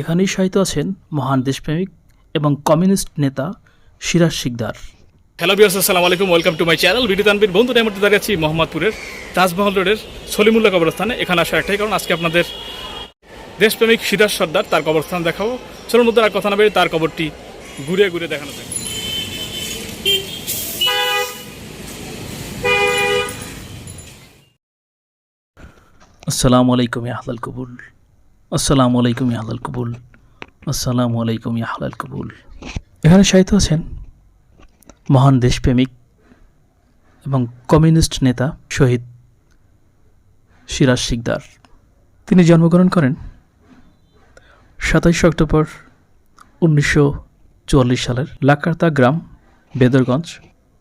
এখানেই সাহিত্য আছেন মহান দেশপ্রেমিক এবং কমিউনিস্ট নেতা সিরাজ শিকদার। হ্যালো বিয়াস আসসালামু আলাইকুম welcome to my channel video Tanbir বন্ধু আমি দাঁড়িয়ে আছি মোহাম্মদপুরের তাজমহল রোডের সলিমুল্লাহ কবরস্থানে। এখানে আসার একটাই কারণ আজকে আপনাদের দেশপ্রেমিক সিরাজ সর্দার তার কবরস্থান দেখাবো। চলুন মধ্যে আর কথা না বেরিয়ে তার কবরটি ঘুরে ঘুরে দেখানো যায় আসসালামু আলাইকুম আহলাল কবুল আসসালামু আলাইকুম আহলাল কবুল। আসসালামু আলাইকুম আহলাল কবুল। এখানে সাহিত্য আছেন মহান দেশপ্রেমিক এবং কমিউনিস্ট নেতা শহীদ সিরাজ শিকদার। তিনি জন্মগ্রহণ করেন সাতাইশে অক্টোবর উনিশশো চুয়াল্লিশ সালের লাকার্তা গ্রাম বেদরগঞ্জ,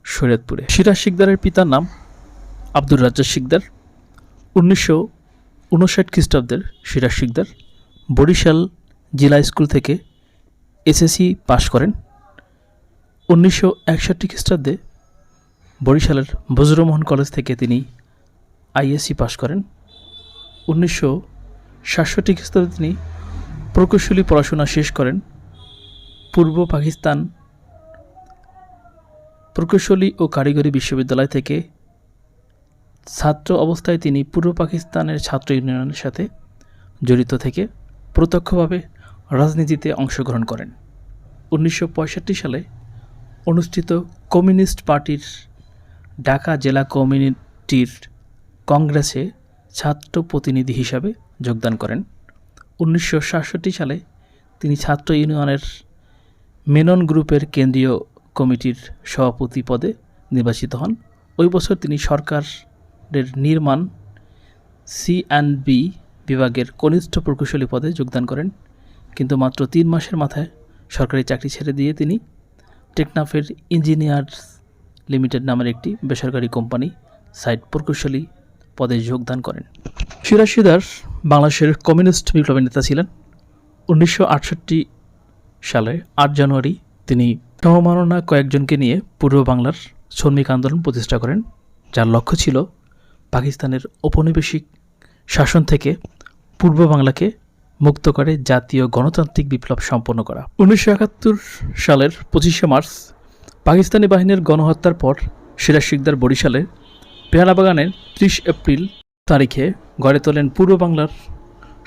শরীয়তপুরে। সিরাজ শিকদারের পিতার নাম আব্দুর রাজ্জাক শিকদার। উনিশশো উনষাট খ্রিস্টাব্দের সিরাজ শিকদার বরিশাল জেলা স্কুল থেকে এসএসসি পাশ করেন। উনিশশো একষট্টি খ্রিস্টাব্দে বরিশালের বজ্রমোহন কলেজ থেকে তিনি আইএসসি পাশ করেন। উনিশশো সাতষট্টি খ্রিস্টাব্দে তিনি প্রকৌশলী পড়াশোনা শেষ করেন। পূর্ব পাকিস্তান প্রকৌশলী ও কারিগরি বিশ্ববিদ্যালয় থেকে ছাত্র অবস্থায় তিনি পূর্ব পাকিস্তানের ছাত্র ইউনিয়নের সাথে জড়িত থেকে প্রত্যক্ষভাবে রাজনীতিতে অংশগ্রহণ করেন। উনিশশো পঁয়ষট্টি সালে অনুষ্ঠিত কমিউনিস্ট পার্টির ঢাকা জেলা কমিউনিটির কংগ্রেসে ছাত্র প্রতিনিধি হিসাবে যোগদান করেন। উনিশশো সাতষট্টি সালে তিনি ছাত্র ইউনিয়নের মেনন গ্রুপের কেন্দ্রীয় কমিটির সভাপতি পদে নির্বাচিত হন। ওই বছর তিনি সরকারের নির্মাণ সি অ্যান্ড বি বিভাগের কনিষ্ঠ প্রকৌশলী পদে যোগদান করেন। কিন্তু মাত্র তিন মাসের মাথায় সরকারি চাকরি ছেড়ে দিয়ে তিনি টেকনাফের ইঞ্জিনিয়ার্স লিমিটেড নামের একটি বেসরকারি কোম্পানি সাইট প্রকৌশলী পদে যোগদান করেন। সিরাজ সিদার বাংলাদেশের কমিউনিস্ট বিপ্লবী নেতা ছিলেন। উনিশশো আটষট্টি সালে আট জানুয়ারি তিনি সমমাননা কয়েকজনকে নিয়ে পূর্ব বাংলার শ্রমিক আন্দোলন প্রতিষ্ঠা করেন। যার লক্ষ্য ছিল পাকিস্তানের ঔপনিবেশিক শাসন থেকে পূর্ব বাংলাকে মুক্ত করে জাতীয় গণতান্ত্রিক বিপ্লব সম্পন্ন করা। উনিশশো একাত্তর সালের পঁচিশে মার্চ পাকিস্তানি বাহিনীর গণহত্যার পর সিরাজ শিকদার বরিশালে পেয়ারা বাগানের ত্রিশ এপ্রিল তারিখে গড়ে তোলেন পূর্ব বাংলার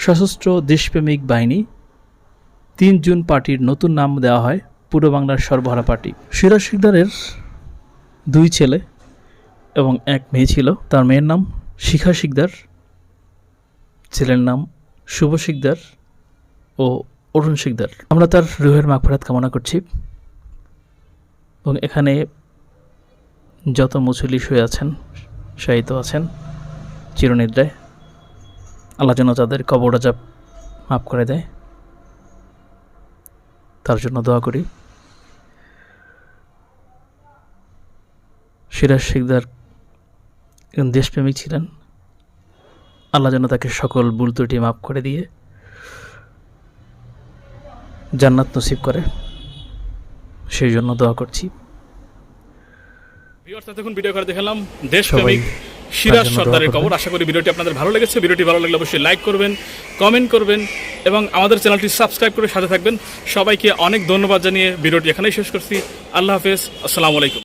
সশস্ত্র দেশপ্রেমিক বাহিনী। তিন জুন পার্টির নতুন নাম দেওয়া হয় পূর্ব বাংলার সর্বহারা পার্টি। সিরাজ শিকদারের দুই ছেলে এবং এক মেয়ে ছিল। তার মেয়ের নাম শিখা শিকদার, ছেলের নাম শুভ শিকদার ও অরুণ শিকদার। আমরা তার রুহের মাগফরাত কামনা করছি। এবং এখানে যত মুসলি শুয়ে আছেন, শায়িত আছেন, চিরনিদ্রায়, আল্লাহ যেন তাদের কবর মাফ করে দেয়। তার জন্য দোয়া করি। সিরাজ শিকদার একজন দেশপ্রেমিক ছিলেন। আল্লাহ যেন তাকে সকল ভুল ত্রুটি মাফ করে দিয়ে জান্নাত নসিব করে। সেই জন্য দোয়া করছি। দেখুন ভিডিও করে দেখালাম দেশপ্রেমিক সিরাজ সর্দারের। কবর। আশা করি ভিডিওটি আপনাদের ভালো লেগেছে। ভিডিওটি ভালো লাগলে অবশ্যই লাইক করবেন কমেন্ট করবেন এবং আমাদের চ্যানেলটি সাবস্ক্রাইব করে সাথে থাকবেন। সবাইকে অনেক ধন্যবাদ জানিয়ে ভিডিওটি এখানেই শেষ করছি। আল্লাহ হাফেজ। আসসালামু আলাইকুম।